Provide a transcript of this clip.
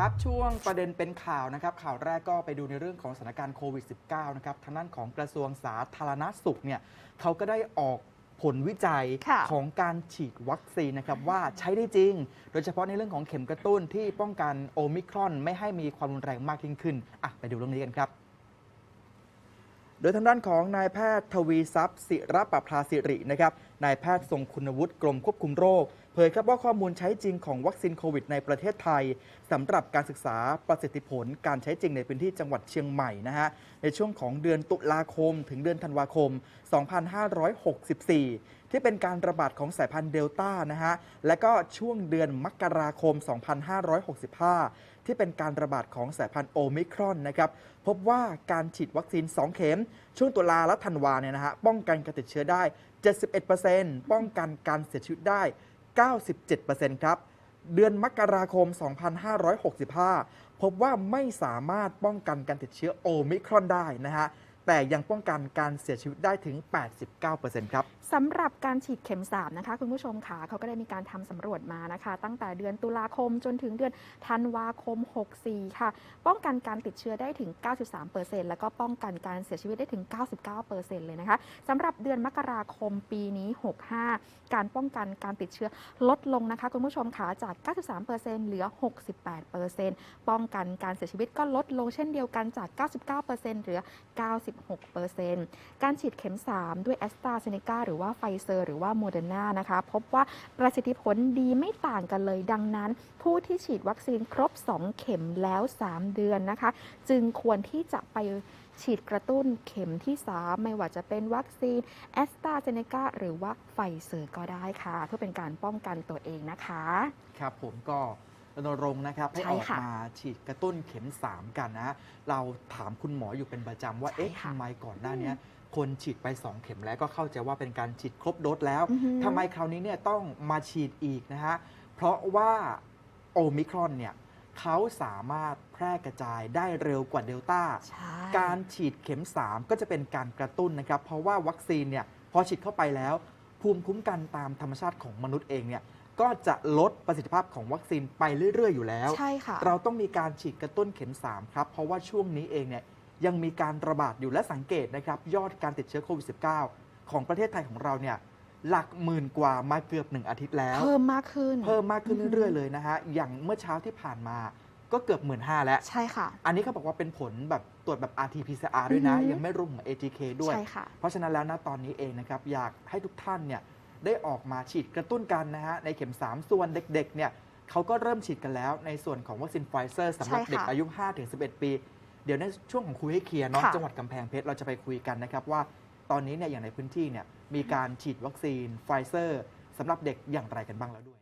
ครับช่วงประเด็นเป็นข่าวนะครับข่าวแรกก็ไปดูในเรื่องของสถานการณ์โควิด -19 นะครับทางด้านของกระทรวงสาธารณสุขเนี่ยเขาก็ได้ออกผลวิจัยค่ะของการฉีดวัคซีนนะครับว่าใช้ได้จริง โดยเฉพาะในเรื่องของเข็มกระตุ้นที่ป้องกันโอมิครอนไม่ให้มีความรุนแรงมากยิ่งขึ้นอะไปดูเรื่องนี้กันครับ โดยทางด้านของนายแพทย์ทวีทรัพย์ศิรประภาสิรินะครับนายแพทย์ทรงคุณวุฒิกรมควบคุมโรค เผยครับว่าข้อมูลใช้จริงของวัคซีนโควิดในประเทศไทยสำหรับการศึกษาประสิทธิผลการใช้จริงในพื้นที่จังหวัดเชียงใหม่นะฮะในช่วงของเดือนตุลาคม ถึงเดือนธันวาคม 2564 ที่เป็นการระบาดของสายพันธุ์เดลต้านะฮะ และก็ช่วงเดือนมกราคม 2565 ที่เป็นการระบาดของสายพันธุ์โอมิครอนนะครับ พบว่าการฉีดวัคซีน 2 เข็ม ช่วงตุลาและธันวาเนี่ยนะฮะ ป้องกันการติดเชื้อได้ 71%ป้องกันการเสียชีวิตได้ 97%ครับ เดือนมกราคม 2565 พบว่าไม่สามารถป้องกันการติดเชื้อโอมิครอนได้นะฮะ แต่ยังป้องกันการเสียชีวิตได้ถึง 89%ครับ สำหรับการฉีดเข็ม 3 นะคะ คุณผู้ชมค่ะเขาก็ได้มีการทำสำรวจมานะคะ ตั้งแต่เดือนตุลาคมจนถึงเดือนธันวาคม 64 ค่ะ ป้องกันการติดเชื้อได้ถึง 93%แล้วก็ป้องกันการเสียชีวิตได้ถึง 99%เลยนะคะสำหรับเดือนมกราคมปีนี้ 65 การป้องกันการติดเชื้อลดลงนะคะ คุณผู้ชมค่ะจาก 93%เหลือ 68%ป้องกันการเสียชีวิตก็ลดลงเช่นเดียวกันจาก 99%เหลือ 9 96%การฉีดเข็ม 3 ด้วยแอสตราเซเนกาหรือว่าไฟเซอร์หรือว่าโมเดอร์นานะคะ พบว่าประสิทธิผลดีไม่ต่างกันเลยดังนั้น ผู้ที่ฉีดวัคซีนครบ 2 เข็มแล้ว 3 เดือนนะคะ จึงควรที่จะไปฉีดกระตุ้นเข็มที่ 3 ไม่ว่าจะเป็นวัคซีนแอสตราเซเนกาหรือว่าไฟเซอร์ก็ได้ค่ะ เพื่อเป็นการป้องกันตัวเองนะคะ ครับผมก็ รณรงค์นะครับให้ใช่ออกค่ะมาฉีดกระตุ้นเข็ม 3 กันนะฮะเราถามคุณหมออยู่เป็นประจำว่าใช่เอ๊ะค่ะทำไมก่อนหน้าเนี้ยคนฉีดไป 2 เข็มแล้วก็เข้าใจว่าเป็นการฉีดครบโดสแล้วอือฮึทำไมคราวนี้เนี่ยต้องมาฉีดอีกนะฮะเพราะว่าโอมิครอนเนี่ยเขาสามารถแพร่กระจายได้เร็วกว่าเดลต้าใช่การฉีดเข็ม 3 ก็จะเป็นการกระตุ้นนะครับ เพราะว่าวัคซีนเนี่ยพอฉีดเข้าไปแล้ว ภูมิคุ้มกันตามธรรมชาติของมนุษย์เองเนี่ย ก็จะลดประสิทธิภาพของวัคซีนไปเรื่อย ๆ อยู่แล้ว ใช่ค่ะ เราต้องมีการฉีดกระตุ้นเข็ม 3 ครับ เพราะว่าช่วงนี้เองเนี่ยยังมีการระบาดอยู่และสังเกตนะครับ ยอดการติดเชื้อโควิด -19 ของประเทศไทยของเราเนี่ยหลักหมื่นกว่ามาเกือบหนึ่งอาทิตย์แล้ว เพิ่มมากขึ้น เพิ่มมากขึ้นเรื่อย ๆ เลยนะฮะ อย่างเมื่อเช้าที่ผ่านมาก็เกือบหมื่นห้าแล้ว ใช่ค่ะ อันนี้เขาบอกว่าเป็นผลแบบตรวจแบบ RT-PCR ด้วยนะอือฮึยังไม่รวมของ ATK ด้วยใช่ค่ะเพราะฉะนั้นแล้วนะตอนนี้เองนะครับ อยากให้ทุกท่านเนี่ย ได้ออกมาฉีดกระตุ้นกันนะฮะในเข็ม 3 ส่วนเด็กๆเนี่ยเขาก็เริ่มฉีดกันแล้วในส่วนของวัคซีนไฟเซอร์สำหรับใช่ค่ะเด็กอายุ 5-11 ปี เดี๋ยวในช่วงของคุยให้เคลียร์เนาะค่ะจังหวัดกำแพงเพชรเราจะไปคุยกันนะครับว่าตอนนี้เนี่ยอย่างในพื้นที่เนี่ยมีการฉีดวัคซีนไฟเซอร์สำหรับเด็กอย่างไรกันบ้างแล้วด้วย